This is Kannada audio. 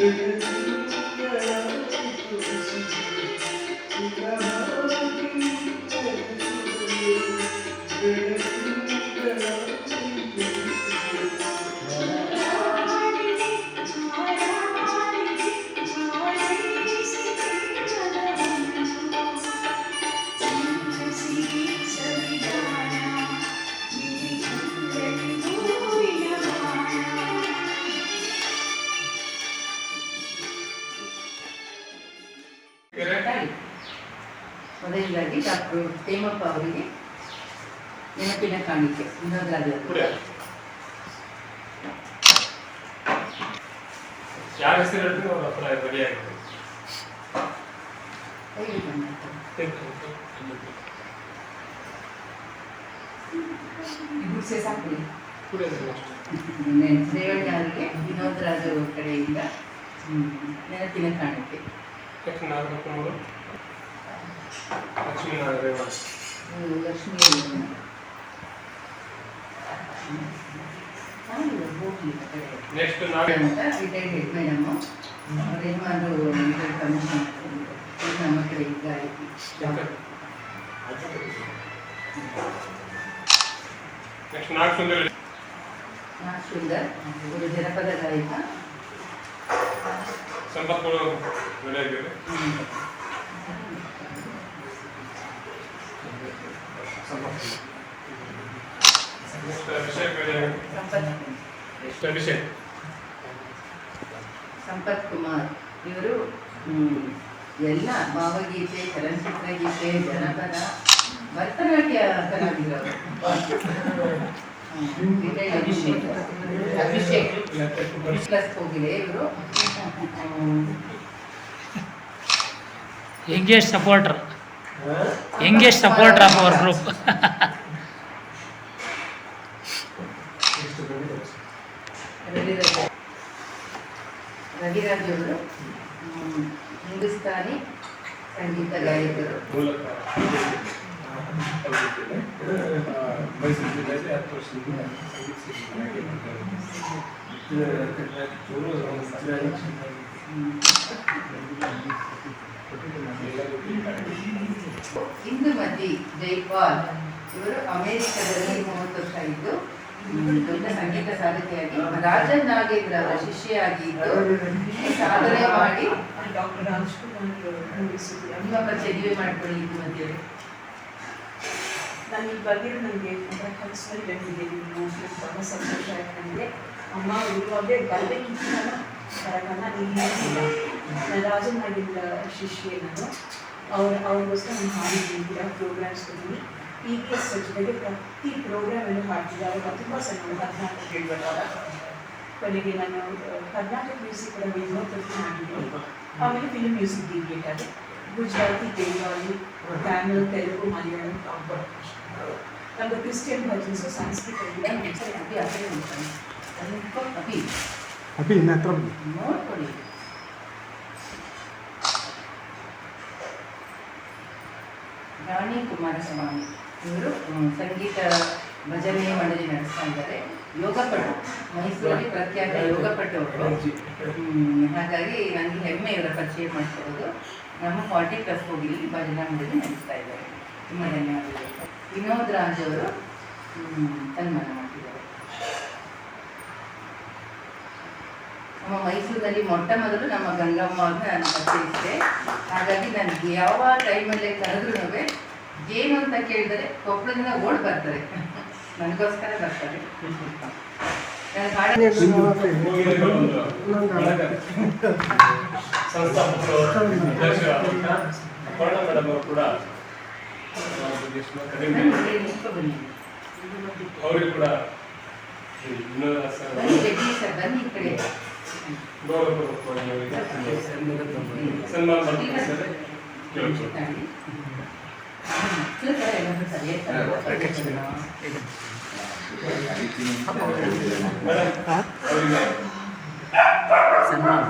chegar. ಮೊದಲನೇದಾಗಿ ಡಾಕ್ಟರ್ ಹೇಮಪ್ಪ ಅವರಿಗೆ ನೆನಪಿನ ಕಾಣಿಕೆ ಯಾವ ಹೆಸರು ಹೇಳಿದ್ರು ಅವ್ರ ಹತ್ರ ರೆಡಿ ಆಗಿದೆ ಸೇಸಾಕ್ಬಿಡಿ ರೇವಣ್ಣ ಅವರಿಗೆ ವಿನೋದರಾಜ್ ಅವ್ರ ಕಡೆಯಿಂದ ನೆನಪಿನ ಕಾಣಿಕೆ. ಕಡೆ. ನೆಕ್ಸ್ಟ್ ಹೆಡ್ ಮೇಡಮ್ ಅವ್ರ ಯಜಮಾನರು ರಿಟೈರ್ಡ್ ಕಮಿಷನ್ ನಮ್ಮ ಕಡೆ ಇದ್ದಾರೆ ನೆಕ್ಸ್ಟ್ ನಾಗ ಸುಂದರ ನಾಗ್ ಸುಂದರ್ ಇವರು ಜನಪದ ಗಾಯಕ ಸಂಪತ್ಗಳು ರೆಡಿ ಆಗಿದೆ ನೆಕ್ಸ್ಟ್ ಅಭಿಷೇಕ್ ರೆಡಿ ಆಗಿದೆ ಸಂಪತ್ ಸಂಪತ್ ಕುಮಾರ್ ಇವರು ಎಲ್ಲ ಭಾವಗೀತೆ ಚಲನಚಿತ್ರ ಗೀತೆ ಜನಪದ ಭರತನಾಟ್ಯ ಕಲಾವಿದರು ಅಭಿಷೇಕ್. ಅಭಿಷೇಕ್ ಪ್ಲಸ್ ಹೋಗಿದೆ ಇವರು. Engage supporter engage supporter of our group. Raviraj ಅವರು ಹ್ಮ್, ಹಿಂದೂಸ್ತಾನಿ ಸಂಗೀತ ಗಾಯಕರು ಮೈಸೂರು ಜಿಲ್ಲೆಯಲ್ಲಿ ಹತ್ತು ವರ್ಷದಿಂದ ಇಂದುಮತಿ ಜೈಪಾಲ್ ಇವರು ಅಮೆರಿಕದಲ್ಲಿ ಮೂವತ್ತು ವರ್ಷ ಇದ್ದು ದೊಡ್ಡ ಸಂಗೀತ ಸಾಧಕಿಯಾಗಿ ರಾಜನ್ ನಾಗೇಂದ್ರರ ಇಲ್ಲಿ ಸಾಧನೆ ಮಾಡಿ ಡಾಕ್ಟರ್ ರಾಜ್ಕುಮಾರ್ ನೀವೇ ಮಾಡ್ಕೊಳ್ಳಿ ಇದು ಅಂತೇಳಿ ನಾನು ಇಲ್ಲಿ ಬಂದಿರೋ ನನಗೆ ತುಂಬ ಕನಸಲ್ಲಿ ಬಂದಿದ್ದೀನಿ ಮೋಸ್ಟ್ಲಿ ತುಂಬ ಸಂತೋಷ ನನಗೆ. ಅಮ್ಮ ಇರುವಾಗಲೇ ಬರಬೇಕಿತ್ತು ಬರೋಕ್ಕನ್ನ ನೀನು ರಾಜನ್ ನಾಗಿಂದ ಶಿಷ್ಯೆ ನಾನು. ಅವ್ರ ಅವ್ರಿಗೋಸ್ಕರ ನಾನು ಹಾಡಿದ್ದೀನಿ ಪ್ರೋಗ್ರಾಮ್ಸ್ ಕೊಡ್ತೀನಿ. ಇ ಪಿ ಎಸ್ ಜೊತೆಗೆ ಪ್ರತಿ ಪ್ರೋಗ್ರಾಮಲ್ಲೂ ಹಾಡ್ತಿದ್ದಾರೆ ಅವ್ರು ತುಂಬ ಚೆನ್ನಾಗಿ ಕರ್ನಾಟಕ ಹೇಳ್ಬೇಕಾಗ ಕೊನೆಗೆ ನಾನು ಆ, ಕರ್ನಾಟಕ ಮ್ಯೂಸಿಕ್ ಕೂಡ ವಿನೋದಕ್ಕೆ ಮಾಡಿದ್ದೀನಿ ಆಮೇಲೆ ಫಿಲ್ಮ್ ಮ್ಯೂಸಿಕ್ ಡಿಗ್ರೇಟ್ ಗುಜರಾತಿ ಬೆಂಗಾಲಿ ತಮಿಳ್ ತೆಲುಗು ಮಲಯಾಳಂ ಕಾಂಬೋಡ್ ನಮ್ಮದು ಕ್ರಿಶ್ಚಿಯನ್ ಭಜನ್ಸು ಸಂಸ್ಕೃತ ಸರಿ, ಅಭಿ ಆ ಕಡೆ ನಿಂತ್ಕೊಳ್ಳಿ. ಅಲ್ಲಿ ನಿಂತ್ಕೊ, ಅಭಿ ಅಭಿ ಇನ್ನ ಹತ್ರ ಬನ್ನಿ. ನೋಡ್ಕೊಳ್ಳಿ ರಾಣಿ ಕುಮಾರಸ್ವಾಮಿ ಇವರು ಸಂಗೀತ ಭಜನೆ ಮಂಡಳಿ ನಡೆಸ್ತಾ ಇದ್ದಾರೆ. ಯೋಗಪಟು ಮೈಸೂರಲ್ಲಿ ಪ್ರಖ್ಯಾತ ಯೋಗಪಟು ಅವರು ಹ್ಮ್, ಹಾಗಾಗಿ ನನಗೆ ಹೆಮ್ಮೆ ಇವರ ಪರಿಚಯ ಮಾಡ್ಕೊಳ್ಳೋದು. ನಮ್ಮ ಫಾರ್ಟಿ ಪ್ಲಸ್ ಹೋಗಿ ಭಜನಾ ಮಂಡಳಿ ನಡೆಸ್ತಾ ಇದ್ದಾರೆ. ತುಂಬ ಧನ್ಯವಾದಗಳು. ವಿನೋದ್ ರಾಜ್ ಅವರು ಹ್ಮ್, ಸನ್ಮಾನ ಮಾಡ್ತಿದ್ದಾರೆ. ನಮ್ಮ ಮೈಸೂರಿನಲ್ಲಿ ಮೊಟ್ಟ ಮೊದಲು ನಮ್ಮ ಗಂಗಮ್ಮ ಅವ್ರನ್ನ ನಾನು ಪರಿಚಯಿಸಿದೆ. ಹಾಗಾಗಿ ನನಗೆ ಯಾವ ಟೈಮಲ್ಲೇ ಕರೆದ್ರೂ ಏನು ಅಂತ ಕೇಳಿದರೆ ಕೊಪ್ಪಳದಿಂದ ಓಡ್ ಬರ್ತಾರೆ. ನನಗೋಸ್ಕರ ಬರ್ತಾರೆ. ಅವರು ಕೂಡ ಕಡೆ ಸನ್ಮಾನ ಮಾಡ್ತಾರೆ ಕೇಳ್ಬೋದು ಮೇಡಮ್ ಅವರಿಗೆ ಸನ್ಮಾನ